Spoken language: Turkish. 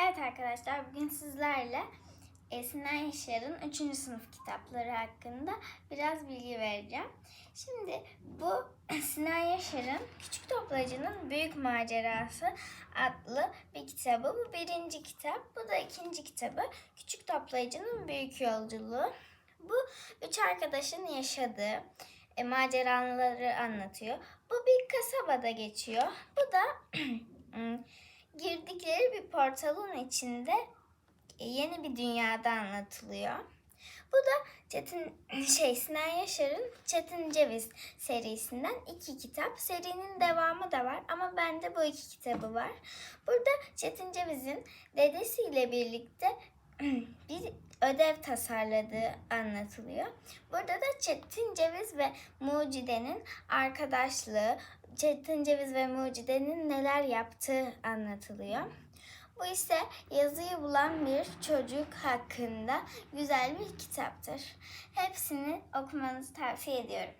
Evet arkadaşlar bugün sizlerle e, Sinan Yaşar'ın 3. sınıf kitapları hakkında biraz bilgi vereceğim. Şimdi bu Sinan Yaşar'ın Küçük Toplayıcının Büyük Macerası adlı bir kitabı. Bu birinci kitap. Bu da ikinci kitabı. Küçük Toplayıcının Büyük Yolculuğu. Bu üç arkadaşın yaşadığı e, maceraları anlatıyor. Bu bir kasabada geçiyor. Bu da bir portalın içinde e, yeni bir dünyada anlatılıyor. Bu da Çetin şey Sinan Yaşar'ın Çetin Ceviz serisinden iki kitap. Serinin devamı da var ama bende bu iki kitabı var. Burada Çetin Ceviz'in dedesiyle birlikte bir ödev tasarladığı anlatılıyor. Burada da Çetin Ceviz ve Mucide'nin arkadaşlığı, Çetin Ceviz ve Mucide'nin neler yaptığı anlatılıyor. Bu ise yazıyı bulan bir çocuk hakkında güzel bir kitaptır. Hepsini okumanızı tavsiye ediyorum.